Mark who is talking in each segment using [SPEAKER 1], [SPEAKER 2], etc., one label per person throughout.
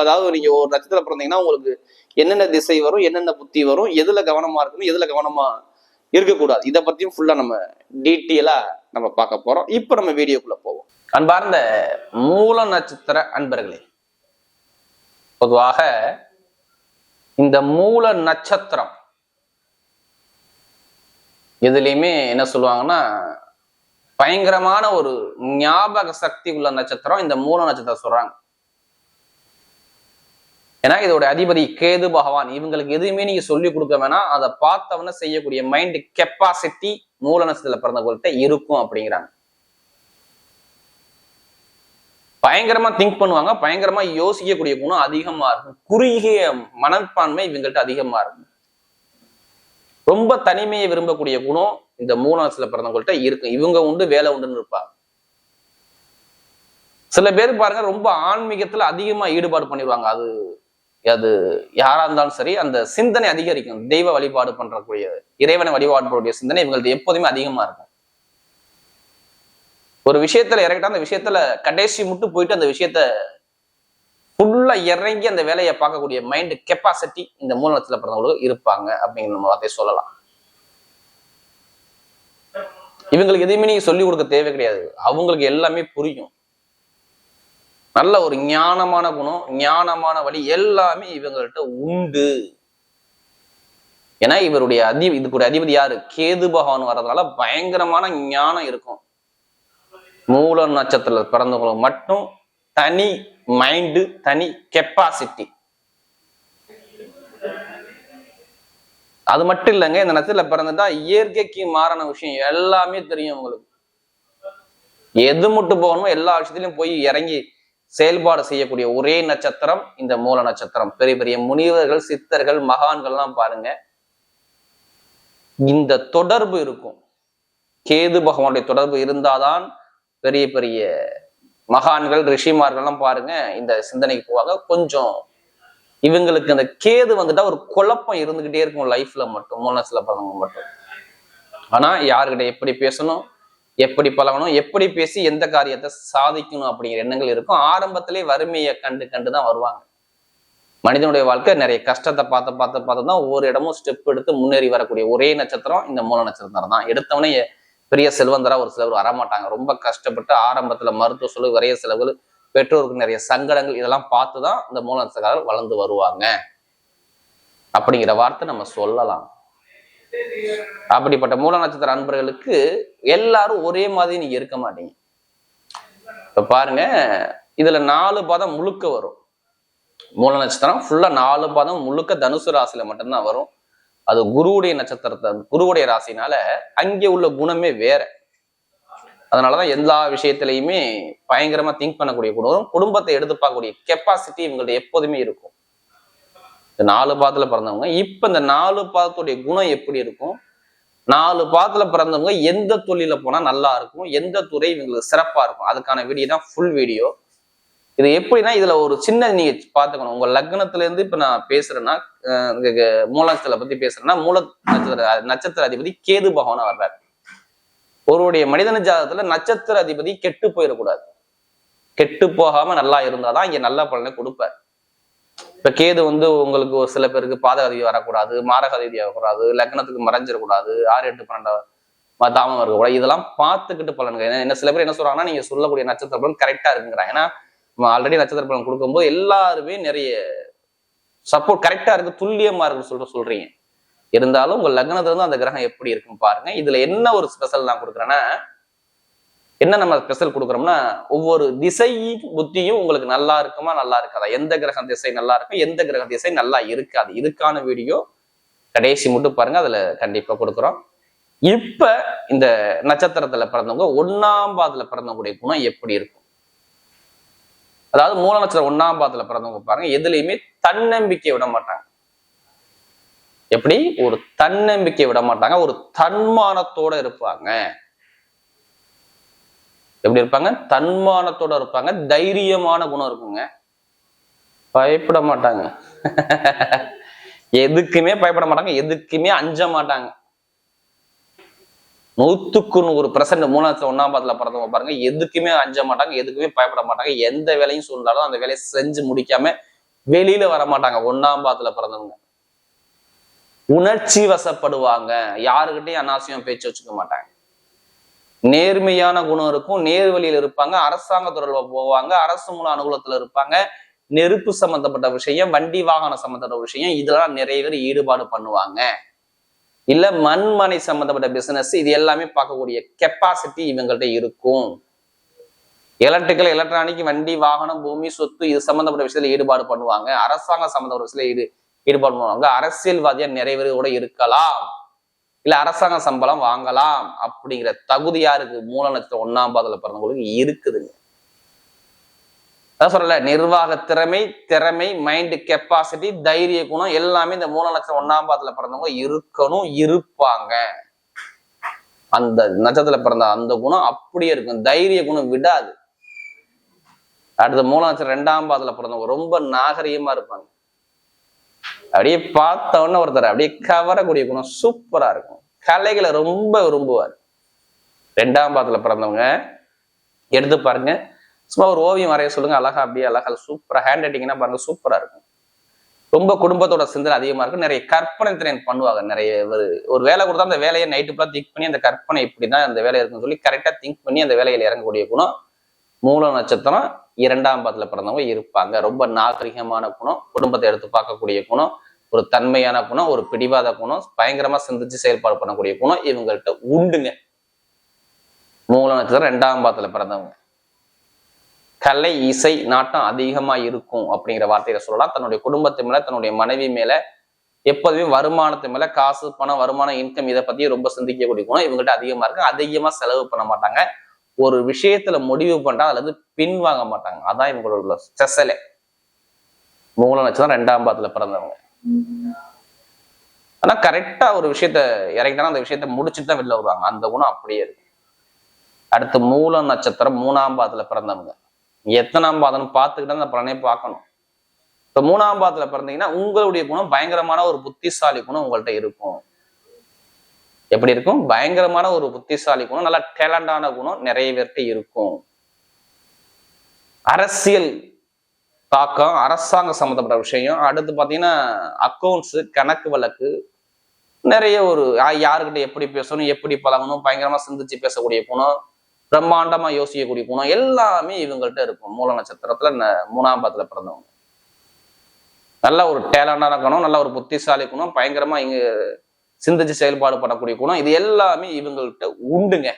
[SPEAKER 1] அதாவது நீங்க ஒரு நட்சத்திரம் பிறந்தீங்கன்னா உங்களுக்கு என்னென்ன திசை வரும் என்னென்ன புத்தி வரும் எதுல கவனமா இருக்கணும் எதுல கவனமா இருக்கக்கூடாது. இதை பத்தியும் ஃபுல்லா நம்ம டீட்டெயிலா நம்ம பார்க்க போறோம். இப்போ நம்ம வீடியோக்குள்ள போவோம். அன்பார்ந்த மூல நட்சத்திர அன்பர்களே பொதுவாக இந்த மூல நட்சத்திரம் எதுலையுமே என்ன சொல்லுவாங்கன்னா பயங்கரமான ஒரு ஞாபக சக்தி உள்ள நட்சத்திரம் இந்த மூல நட்சத்திரம் சொல்றாங்க. ஏன்னா இதோட அதிபதி கேது பகவான் இவங்களுக்கு எதுவுமே நீங்க சொல்லி கொடுக்க வேணாம். அதை பார்த்தவன செய்யக்கூடிய மைண்ட் கெப்பாசிட்டி மூல நட்சத்திரத்துல பிறந்தவங்கள்ட்ட இருக்கும் அப்படிங்கிறாங்க. பயங்கரமா திங்க் பண்ணுவாங்க. பயங்கரமா யோசிக்கக்கூடிய குணம் அதிகமா இருக்கும். குறுகிய மனப்பான்மை இவங்கள்ட்ட அதிகமா இருக்கும். ரொம்ப தனிமையை விரும்பக்கூடிய குணம் இந்த மூணாசில பிறந்தவங்கள்ட்ட இருக்கும். இவங்க உண்டு வேலை உண்டுன்னு இருப்பாங்க. சில பேர் பாருங்க ரொம்ப ஆன்மீகத்துல அதிகமா ஈடுபாடு பண்ணிடுவாங்க அது அது யாரா இருந்தாலும் சரி அந்த சிந்தனை அதிகரிக்கும். தெய்வ வழிபாடு பண்றக்கூடிய இறைவனை வழிபாடு பண்ணக்கூடிய சிந்தனை இவங்களுக்கு எப்போதுமே அதிகமா இருக்கும். ஒரு விஷயத்துல இறங்கிட்டா அந்த விஷயத்துல கடைசி முட்டு போயிட்டு அந்த விஷயத்த ஃபுல்லா இறங்கி அந்த வேலையை பார்க்கக்கூடிய மைண்ட் கெப்பாசிட்டி இந்த மூலத்துல பிறந்தவங்களுக்கு இருப்பாங்க அப்படிங்கிற நம்ம வார்த்தையை சொல்லலாம். இவங்களுக்கு எதுவுமே நீங்க சொல்லி கொடுக்க தேவை கிடையாது. அவங்களுக்கு எல்லாமே புரியும். நல்ல ஒரு ஞானமான குணம் ஞானமான வழி எல்லாமே இவங்கள்ட்ட உண்டு. ஏன்னா இவருடைய அதி இதுக்குடைய அதிபதி யாரு? கேது பகவான் வர்றதுனால பயங்கரமான ஞானம் இருக்கும். மூல நட்சத்திரத்துல பிறந்தவங்களுக்கு மட்டும் தனி மைண்டு தனி கெப்பாசிட்டி அது மட்டும் இல்லைங்க இந்த நட்சத்திரத்துல பிறந்துட்டா இயற்கைக்கு மாறான விஷயம் எல்லாமே தெரியும் உங்களுக்கு. எது மட்டும் போகணுமோ எல்லா விஷயத்திலையும் போய் இறங்கி செயல்பாடு செய்யக்கூடிய ஒரே நட்சத்திரம் இந்த மூல நட்சத்திரம். பெரிய பெரிய முனிவர்கள் சித்தர்கள் மகான்கள்லாம் பாருங்க. இந்த தொடர்பு இருக்கும். கேது பகவானுடைய தொடர்பு இருந்தாதான் பெரிய பெரிய மகான்கள் ரிஷிமார்கள்லாம் பாருங்க இந்த சிந்தனைக்கு போவாங்க. கொஞ்சம் இவங்களுக்கு அந்த கேது வந்துட்டா ஒரு குழப்பம் இருந்துகிட்டே இருக்கும் லைஃப்ல மட்டும் மூலத்துல பிறந்தவங்க மட்டும். ஆனா யாருக்கிட்ட எப்படி பேசணும்? எப்படி பழகணும் எப்படி பேசி எந்த காரியத்தை சாதிக்கணும் அப்படிங்கிற எண்ணங்கள் இருக்கும். ஆரம்பத்திலே வறுமையை கண்டு கண்டு தான் வருவாங்க. மனிதனுடைய வாழ்க்கை நிறைய கஷ்டத்தை பார்த்து பார்த்து பார்த்து தான் ஒவ்வொரு இடமும் ஸ்டெப் எடுத்து முன்னேறி வரக்கூடிய ஒரே நட்சத்திரம் இந்த மூல நட்சத்திரம் தான் எடுத்தவனே பெரிய செல்வந்தரா ஒரு சிலர் வரமாட்டாங்க. ரொம்ப கஷ்டப்பட்டு ஆரம்பத்துல மருத்துவ செலவு நிறைய செலவுகள் பெற்றோருக்கு நிறைய சங்கடங்கள் இதெல்லாம் பார்த்து தான் இந்த மூல நட்சத்திரக்காரர் வளர்ந்து வருவாங்க. அப்படிங்கிற வார்த்தை நம்ம சொல்லலாம். அப்படிப்பட்ட மூல நட்சத்திர அன்பர்களுக்கு எல்லாரும் ஒரே மாதிரி நீங்க இருக்க மாட்டீங்க. இப்ப பாருங்க இதுல நாலு பதம் முழுக்க வரும். மூல நட்சத்திரம் ஃபுல்லா நாலு பதம் முழுக்க தனுசு ராசியில மட்டும்தான் வரும். அது குருவுடைய நட்சத்திரத்தை குருவுடைய ராசினால அங்கே உள்ள குணமே வேற. அதனாலதான் எல்லா விஷயத்திலையுமே பயங்கரமா திங்க் பண்ணக்கூடிய குணம் குடும்பத்தை எடுத்து பார்க்கக்கூடிய கெப்பாசிட்டி இவங்கள்ட்ட எப்போதுமே இருக்கும். இந்த நாலு பாதத்துல பிறந்தவங்க. இப்ப இந்த நாலு பாதத்துடைய குணம் எப்படி இருக்கும்? நாலு பாதத்துல பிறந்தவங்க எந்த தொழில போனா நல்லா இருக்கும்? எந்த துறை இவங்களுக்கு சிறப்பா இருக்கும்? அதுக்கான வீடியோ தான் ஃபுல் வீடியோ இது எப்படின்னா இதுல ஒரு சின்ன நீங்க பாத்துக்கணும் உங்க லக்னத்துல இருந்து இப்ப நான் பேசுறேன்னா அஹ் இங்க பத்தி பேசுறேன்னா மூல நட்சத்திர நட்சத்திர அதிபதி கேது பகவானா வர்றாரு. ஒருவருடைய மனிதன ஜாதகத்துல நட்சத்திர அதிபதி கெட்டு போயிடக்கூடாது. கெட்டு போகாம நல்லா இருந்தாதான் இங்க நல்ல பலனை கொடுப்பார். இப்போ கேது வந்து உங்களுக்கு ஒரு சில பேருக்கு பாதகதி வரக்கூடாது மாரகதி வரக்கூடாது லக்னத்துக்கு மறைஞ்சிடக்கூடாது ஆறு எட்டு பன்னெண்டாவது தாமம் இருக்கக்கூடாது. இதெல்லாம் பார்த்துக்கிட்டு பலனுங்க. ஏன்னா என்ன சில பேர் என்ன சொல்றாங்கன்னா நீங்க சொல்லக்கூடிய நட்சத்திர பலன் கரெக்டா இருக்குங்கிறாங்க. ஏன்னா ஆல்ரெடி நட்சத்திர பலன் கொடுக்கும்போது எல்லாருமே நிறைய சப்போர்ட் கரெக்டா இருக்கு துல்லியமா இருக்குன்னு சொல்லிட்டு சொல்றீங்க. இருந்தாலும் உங்க லக்னத்துல இருந்து அந்த கிரகம் எப்படி இருக்குன்னு பாருங்க. இதுல என்ன ஒரு ஸ்பெஷல் நான் கொடுக்குறேன்னா என்ன நம்ம ஸ்பெஷல் கொடுக்குறோம்னா ஒவ்வொரு திசையும் புத்தியும் உங்களுக்கு நல்லா இருக்குமா நல்லா இருக்காதா? எந்த கிரகம் திசை நல்லா இருக்கும் எந்த கிரக திசை நல்லா இருக்காது. இதுக்கான வீடியோ கடைசி மட்டும் பாருங்க அதுல கண்டிப்பா கொடுக்குறோம். இப்ப இந்த நட்சத்திரத்துல பிறந்தவங்க ஒன்னாம் பாதத்துல பிறந்தவங்களுடைய குணம் எப்படி இருக்கும்? அதாவது மூல நட்சத்திரம் ஒன்னாம் பாதத்துல பிறந்தவங்க பாருங்க எதுலையுமே தன்னம்பிக்கை விட மாட்டாங்க. எப்படி? ஒரு தன்னம்பிக்கை விட மாட்டாங்க ஒரு தன்மானத்தோட இருப்பாங்க. எப்படி இருப்பாங்க? தன்மானத்தோட இருப்பாங்க. தைரியமான குணம் இருக்குங்க. பயப்பட மாட்டாங்க. எதுக்குமே பயப்பட மாட்டாங்க. எதுக்குமே அஞ்ச மாட்டாங்க. நூத்துக்கு நூறு பிரசன்ட் மூணாவது ஒன்னாம் பாத்துல பிறந்தவங்க பாருங்க. எதுக்குமே அஞ்ச மாட்டாங்க. எதுக்குமே பயப்பட மாட்டாங்க. எந்த வேலையும் சொன்னாலும் அந்த வேலையை செஞ்சு முடிக்காம வெளியில வர மாட்டாங்க. ஒன்னாம் பாத்துல பிறந்தவங்க. உணர்ச்சி வசப்படுவாங்க. யாருக்கிட்டையும் அனாவசியம் பேச்சு வச்சுக்க மாட்டாங்க. நேர்மையான குணம் இருக்கும். நேர்வழியில் இருப்பாங்க. அரசாங்க தொடர்பு போவாங்க. அரசு மூல அனுகூலத்துல இருப்பாங்க. நெருப்பு சம்பந்தப்பட்ட விஷயம் வண்டி வாகனம் சம்பந்தப்பட்ட விஷயம் இதெல்லாம் நிறைய பேர் ஈடுபாடு பண்ணுவாங்க. இல்ல மண்மனை சம்பந்தப்பட்ட பிசினஸ் இது எல்லாமே பார்க்கக்கூடிய கெப்பாசிட்டி இவங்கள்ட்ட இருக்கும். எலக்ட்ரிக்கல் எலக்ட்ரானிக் வண்டி வாகனம் பூமி சொத்து இது சம்பந்தப்பட்ட விஷயத்துல ஈடுபாடு பண்ணுவாங்க. அரசாங்கம் சம்பந்தப்பட்ட விஷயத்துல ஈடு ஈடுபாடு பண்ணுவாங்க. அரசியல்வாதியா நிறைய பேர் கூட இருக்கலாம். இல்ல அரசாங்க சம்பளம் வாங்கலாம் அப்படிங்கிற தகுதி யாருக்கு? மூல நட்சத்திரம் ஒன்னாம் பாதத்துல பிறந்தவங்களுக்கு இருக்குதுங்க. அதான் சொல்லல நிர்வாக திறமை திறமை மைண்ட் கெப்பாசிட்டி தைரிய குணம் எல்லாமே இந்த மூல நட்சத்திரம் ஒன்னாம் பாதத்துல பிறந்தவங்க இருக்கணும் இருப்பாங்க. அந்த நட்சத்திரத்துல பிறந்த அந்த குணம் அப்படியே இருக்கும். தைரிய குணம் விடாது. அடுத்த மூல நட்சத்திரம் ரெண்டாம் பாதத்துல பிறந்தவங்க ரொம்ப நாகரிகமா இருப்பாங்க. அப்படியே பார்த்த உடனே ஒருத்தர் அப்படியே கவரக்கூடிய குணம் சூப்பரா இருக்கும். கலைகளை ரொம்ப விரும்புவார். ரெண்டாம் பாதத்தில் பிறந்தவங்க. எடுத்து பாருங்க. சும்மா ஒரு ஓவியம் வரைய சொல்லுங்க. அழகா அப்படியே அழகா சூப்பரா ஹேண்ட் ரைட்டிங்னா பாருங்க சூப்பரா இருக்கும். ரொம்ப குடும்பத்தோட சிந்தனை அதிகமா இருக்கும். நிறைய கற்பனை திறன் பண்ணுவாங்க. நிறைய ஒரு ஒரு வேலை கொடுத்தா அந்த வேலையை நைட்டு ஃபுல்லாக திங்க் பண்ணி அந்த கற்பனை இப்படிதான் அந்த வேலை இருக்குன்னு சொல்லி கரெக்டா திங்க் பண்ணி அந்த வேலையில இறங்கக்கூடிய குணம் மூல நட்சத்திரம் இரண்டாம் பாதத்தில் பிறந்தவங்க இருப்பாங்க. ரொம்ப நாகரிகமான குணம். குடும்பத்தை எடுத்து பார்க்கக்கூடிய குணம். ஒரு தன்மையான குணம் ஒரு பிடிவாத குணம் பயங்கரமா சிந்திச்சு செயல்பாடு பண்ணக்கூடிய குணம் இவங்கள்ட்ட உண்டுங்க. மூல நட்சத்திரம் ரெண்டாம் பாதத்துல பிறந்தவங்க. கலை இசை நாட்டம் அதிகமா இருக்கும் அப்படிங்கிற வார்த்தையில சொல்லலாம். தன்னுடைய குடும்பத்து மேல தன்னுடைய மனைவி மேல எப்போதுமே வருமானத்து மேல காசு பணம் வருமானம் இன்கம் இதை பத்தி ரொம்ப சிந்திக்கக்கூடிய குணம் இவங்கள்ட்ட அதிகமா இருக்கு. அதிகமா செலவு பண்ண மாட்டாங்க. ஒரு விஷயத்துல முடிவு பண்றா அதுல இருந்து பின் வாங்க மாட்டாங்க. அதான் இவங்களோட ஸ்பெஷலே மூல நட்சத்திரம் ரெண்டாம் பாதத்துல பிறந்தவங்க. ஆனா கரெக்டா ஒரு விஷயத்த இறங்கிட்டாலும் அந்த விஷயத்த முடிச்சுட்டு தான் வெளில வருவாங்க. அந்த குணம் அப்படியே இருக்கு. அடுத்து மூல நட்சத்திரம் மூணாம் பாதத்துல பிறந்தவங்க. எத்தனாம் பாதம்னு பார்த்துக்கிட்டு அந்த பலனையும் பார்க்கணும். இப்ப மூணாம் பாதத்துல பிறந்தீங்கன்னா உங்களுடைய குணம் பயங்கரமான ஒரு புத்திசாலி குணம் உங்கள்ட்ட இருக்கும். எப்படி இருக்கும்? பயங்கரமான ஒரு புத்திசாலி குணம் நல்ல டேலண்டான குணம் நிறைய பேர்கிட்ட இருக்கும். அரசியல் தாக்கம் அரசாங்கம் சம்மந்தப்பட்ட விஷயம். அடுத்து பார்த்தீங்கன்னா அக்கௌண்ட்ஸு கணக்கு வழக்கு நிறைய ஒரு யாருக்கிட்ட எப்படி பேசணும் எப்படி பழகணும் பயங்கரமாக சிந்திச்சு பேசக்கூடிய குணம் பிரம்மாண்டமாக யோசிக்கக்கூடிய குணம் எல்லாமே இவங்கள்ட்ட இருக்கும். மூல நட்சத்திரத்தில் ந- மூணாம் பாதத்துல பிறந்தவங்க. நல்ல ஒரு டேலண்டான குணம் நல்ல ஒரு புத்திசாலி குணம் பயங்கரமாக இங்கே சிந்திச்சு செயல்பாடு பண்ணக்கூடிய குணம் இது எல்லாமே இவங்கள்ட்ட உண்டுங்க.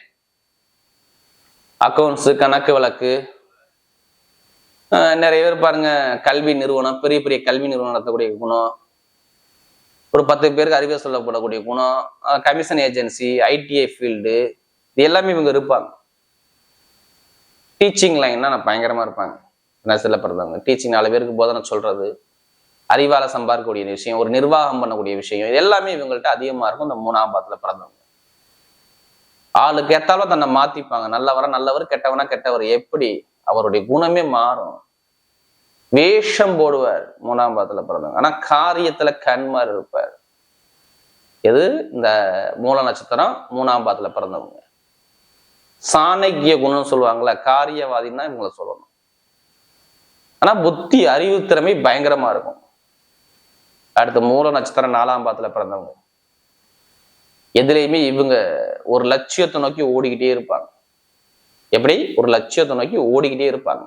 [SPEAKER 1] அக்கௌண்ட்ஸு கணக்கு வழக்கு நிறைய பேர் பாருங்க கல்வி நிறுவனம் பெரிய பெரிய கல்வி நிறுவனம் நடத்தக்கூடிய குணம். ஒரு பத்து பேருக்கு அறிவியல் சொல்லப்படக்கூடிய குணம். கமிஷன் ஏஜென்சி ஐடிஐ ஃபீல்டு இது எல்லாமே இவங்க இருப்பாங்க. டீச்சிங் லைன்னா நான் பயங்கரமா இருப்பாங்க. நர்சில் பிறந்தவங்க டீச்சிங் நாலு பேருக்கு போதனை சொல்றது அறிவால சம்பாதிக்கக்கூடிய விஷயம் ஒரு நிர்வாகம் பண்ணக்கூடிய விஷயம் இது எல்லாமே இவங்கள்ட்ட அதிகமா இருக்கும். இந்த மூணாம் பாத்துல பிறந்தவங்க. ஆளுக்கு ஏத்தாலும் தன்னை மாத்திப்பாங்க. நல்லவரா நல்லவர் கெட்டவனா கெட்டவர். எப்படி? அவருடைய குணமே மாறும். வேஷம் போடுவார் மூணாம் பாதத்துல பிறந்தவங்க. ஆனா காரியத்துல கண்மார் இருப்பார். எது? இந்த மூல நட்சத்திரம் மூணாம் பாதத்துல பிறந்தவங்க. சாணக்கிய குணம் சொல்லுவாங்கல்ல காரியவாதின்னா இவங்களை சொல்லணும். ஆனா புத்தி அறிவு திறமை பயங்கரமா இருக்கும். அடுத்து மூல நட்சத்திரம் நாலாம் பாதத்துல பிறந்தவங்க. எதுலேயுமே இவங்க ஒரு லட்சியத்தை நோக்கி ஓடிக்கிட்டே இருப்பாங்க. எப்படி? ஒரு லட்சியத்தை நோக்கி ஓடிக்கிட்டே இருப்பாங்க.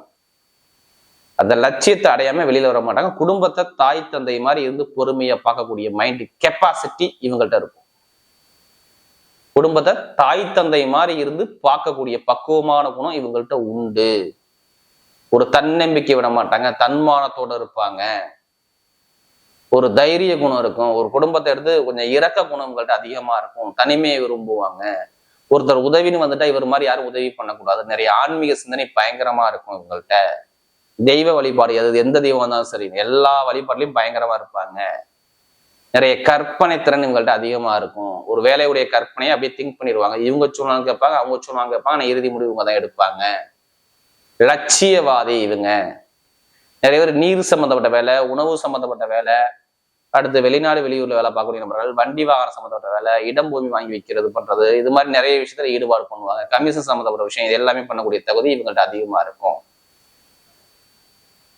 [SPEAKER 1] அந்த லட்சியத்தை அடையாம வெளியில வர மாட்டாங்க. குடும்பத்தை தாய் தந்தை மாதிரி இருந்து பொறுமையா பார்க்கக்கூடிய மைண்ட் கெப்பாசிட்டி இவங்கள்ட்ட இருக்கும். குடும்பத்தை தாய் தந்தை மாதிரி இருந்து பார்க்கக்கூடிய பக்குவமான குணம் இவங்கள்ட்ட உண்டு. ஒரு தன்னம்பிக்கை விட மாட்டாங்க. தன்மானத்தோட இருப்பாங்க. ஒரு தைரிய குணம் இருக்கும். ஒரு குடும்பத்தை எடுத்து கொஞ்சம் இறக்க குணம் உங்கள்ட்ட அதிகமா இருக்கும். தனிமையை விரும்புவாங்க. ஒருத்தர் உதவின்னு வந்துட்டா இவர் மாதிரி யாரும் உதவி பண்ணக்கூடாது. நிறைய ஆன்மீக சிந்தனை பயங்கரமா இருக்கும் இவங்கள்ட்ட. தெய்வ வழிபாடு அது எந்த தெய்வம் இருந்தாலும் சரி எல்லா வழிபாடுலையும் பயங்கரமா இருப்பாங்க. நிறைய கற்பனை திறன் இவங்கள்ட்ட அதிகமா இருக்கும். ஒரு வேலையுடைய கற்பனையை அப்படியே திங்க் பண்ணிடுவாங்க. இவங்க சொன்னாங்க கேட்பாங்க அவங்க சொன்னாங்க கேட்பாங்க ஆனால் இறுதி முடிவு இவங்க தான் எடுப்பாங்க. லட்சியவாதி இவங்க. நிறைய பேர் நீர் சம்மந்தப்பட்ட வேலை உணவு சம்மந்தப்பட்ட வேலை அடுத்து வெளிநாடு வெளியூர்ல வேலை பார்க்கக்கூடிய நபர்கள் வண்டி வாகனம் சம்பந்தப்பட்ட வேலை இடம் பூமி வாங்கி வைக்கிறது பண்றது இது மாதிரி நிறைய விஷயத்துல ஈடுபாடு பண்ணுவாங்க. கமிஷன் சம்பந்தப்பட்ட விஷயம் இது எல்லாமே பண்ணக்கூடிய தகுதி இவங்கள்ட்ட அதிகமா இருக்கும்.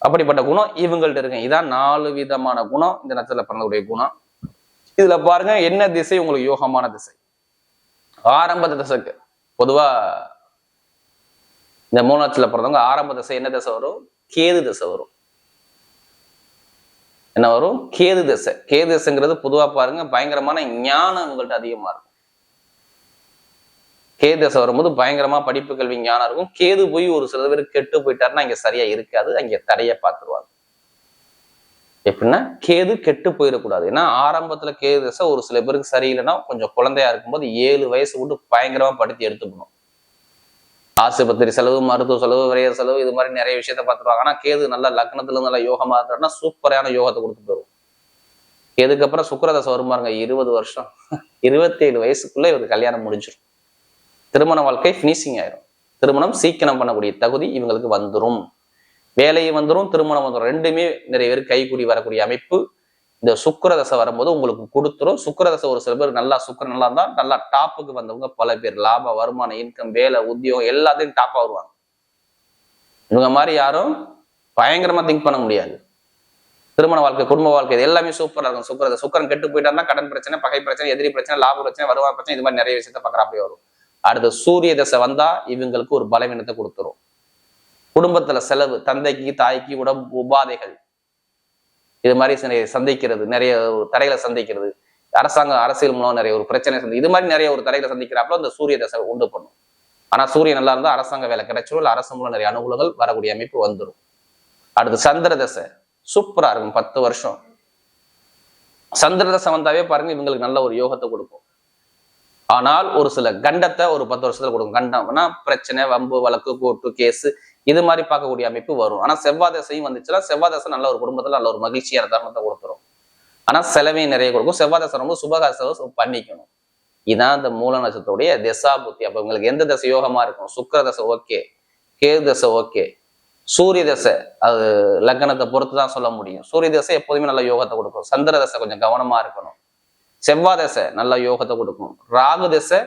[SPEAKER 1] அப்படிப்பட்ட குணம் இவங்கள்ட்ட இருக்கு. இதான் நாலு விதமான குணம் இந்த நட்சத்திரத்துல பிறந்தக்கூடிய குணம். இதுல பாருங்க என்ன திசை உங்களுக்கு யோகமான திசை? ஆரம்ப திசைக்கு. பொதுவா இந்த மூணாட்சியில பிறந்தவங்க ஆரம்ப திசை என்ன திசை வரும்? கேது திசை வரும். என்ன வரும்? கேது திசை. கேது திசைங்கிறது பொதுவாக பாருங்க பயங்கரமான ஞானம் உங்கள்ட்ட அதிகமாக இருக்கும். கேது திசை வரும்போது பயங்கரமா படிப்பு கல்வி ஞானம் இருக்கும். கேது போய் ஒரு சில பேர் கெட்டு போயிட்டாருன்னா இங்க சரியா இருக்காது அங்கே தடைய பார்த்துருவாங்க. எப்படின்னா கேது கெட்டு போயிடக்கூடாது. ஏன்னா ஆரம்பத்துல கேது திசை ஒரு சில பேருக்கு சரியில்லைன்னா கொஞ்சம் குழந்தையா இருக்கும்போது ஏழு வயசு விட்டு பயங்கரமா படுத்தி எடுத்துக்கணும். ஆஸ்பத்திரி செலவு மருத்துவ செலவு விரைய செலவு இது மாதிரி நிறைய விஷயத்த பார்த்துருவாங்க. ஆனால் கேது நல்ல லக்னத்துல நல்ல யோகமா இருந்தாருன்னா சூப்பரான யோகத்தை கொடுத்து போயிடும் இதுக்கப்புறம் சுக்கரதசை வருமாருங்க இருபது வருஷம். இருபத்தேழு வயசுக்குள்ள இவருக்கு கல்யாணம் முடிஞ்சிடும். திருமண வாழ்க்கை ஃபினிஷிங் ஆயிரும். திருமணம் சீக்கிரம் பண்ணக்கூடிய தகுதி இவங்களுக்கு வந்துடும் வேலையும் வந்துடும் திருமணம் வந்துடும் ரெண்டுமே நிறைய பேர் கைக்கூடி வரக்கூடிய அமைப்பு. இந்த சுக்கரதசை வரும்போது உங்களுக்கு கொடுத்துரும். சுக்கரதசை ஒரு சில பேர் நல்லா சுக்கரம் நல்லா இருந்தா நல்லா டாப்புக்கு வந்தவங்க பல பேர். லாப வருமானம் இன்கம் வேலை உத்தியோகம் எல்லாத்தையும் டாப்பாக வருவாங்க. இவங்க மாதிரி யாரும் பயங்கரமா திங்க் பண்ண முடியாது. திருமண வாழ்க்கை குடும்ப வாழ்க்கை இது எல்லாமே சூப்பரா இருக்கும். சூப்பர் சுக்கரன் கெட்டு போயிட்டாருன்னா கடன் பிரச்சனை பகை பிரச்சனை எதிரி பிரச்சனை லாப பிரச்சனை வருவாய் பிரச்சனை இது மாதிரி நிறைய விஷயத்த பார்க்கறாப்பே வரும். அடுத்து சூரிய தசை வந்தா இவங்களுக்கு ஒரு பலவீனத்தை கொடுத்துரும். குடும்பத்துல செலவு தந்தைக்கு தாய்க்கு உடம்பு உபாதைகள் இது மாதிரி சந்திக்கிறது நிறைய தடைகளை சந்திக்கிறது. அரசாங்கம் அரசியல் மூலம் நிறைய ஒரு பிரச்சனை சந்தி இது மாதிரி நிறைய ஒரு தடைகளை சந்திக்கிறாப்புல அந்த சூரிய தசை உண்டு பண்ணும். ஆனா சூரியன் நல்லா இருந்தால் அரசாங்க வேலை கிடைச்சிடும் இல்லை அரசு மூலம் நிறைய அனுகூலங்கள் வரக்கூடிய அமைப்பு வந்துடும் அடுத்து சந்திர தசை சூப்பரா இருக்கும் பத்து வருஷம். சந்திர தசை வந்தாவே பாருங்க இவங்களுக்கு நல்ல ஒரு யோகத்தை கொடுக்கும். ஆனால் ஒரு சில கண்டத்தை ஒரு பத்து வருஷத்துல கொடுக்கும். கண்டம்னா பிரச்சனை வம்பு வழக்கு கோர்ட்டு கேஸ் இது மாதிரி பார்க்கக்கூடிய அமைப்பு வரும். ஆனால் செவ்வாய் தசையும் வந்துச்சுன்னா செவ்வாய் தசை நல்ல ஒரு குடும்பத்தில் நல்ல ஒரு மகிழ்ச்சியான தருணத்தை கொடுத்துரும். ஆனால் செலவையும் நிறைய கொடுக்கும். செவ்வாய் தசை ரொம்ப சுபகாசம் பண்ணிக்கணும். இதான் இந்த மூல நட்சத்திரத்துடைய திசா புத்தி. அப்போ உங்களுக்கு எந்த தசை யோகமாக இருக்கும் சுக்கர தசை ஓகே கேது தசை ஓகே. சூரிய தசை அது லக்னத்தை பொறுத்து தான் சொல்ல முடியும். சூரிய தசை எப்போதுமே நல்ல யோகத்தை கொடுக்கும். சந்திர தசை கொஞ்சம் கவனமாக இருக்கணும். செவ்வாய் தசை நல்ல யோகத்தை கொடுக்கும். ராகு தசை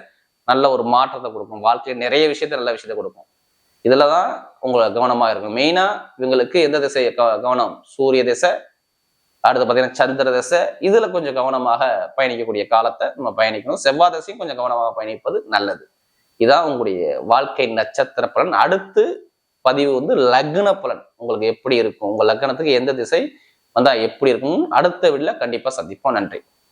[SPEAKER 1] நல்ல ஒரு மாற்றத்தை கொடுக்கும். வாழ்க்கையில் நிறைய விஷயத்த நல்ல விஷயத்தை கொடுக்கும். இதில் தான் உங்களை கவனமாக இருக்கும் மெயினாக இவங்களுக்கு எந்த திசை க- கவனம்? சூரிய திசை அடுத்து பார்த்தீங்கன்னா சந்திர திசை. இதில் கொஞ்சம் கவனமாக பயணிக்கக்கூடிய காலத்தை நம்ம பயணிக்கணும். செவ்வாய் திசையும் கொஞ்சம் கவனமாக பயணிப்பது நல்லது. இதான் உங்களுடைய வாழ்க்கை நட்சத்திர பலன். அடுத்து பதிவு வந்து லக்ன பலன். உங்களுக்கு எப்படி இருக்கும்? உங்கள் லக்னத்துக்கு எந்த திசை வந்தால் எப்படி இருக்கும் அடுத்த வீடியோல கண்டிப்பாக சந்திப்போம். நன்றி.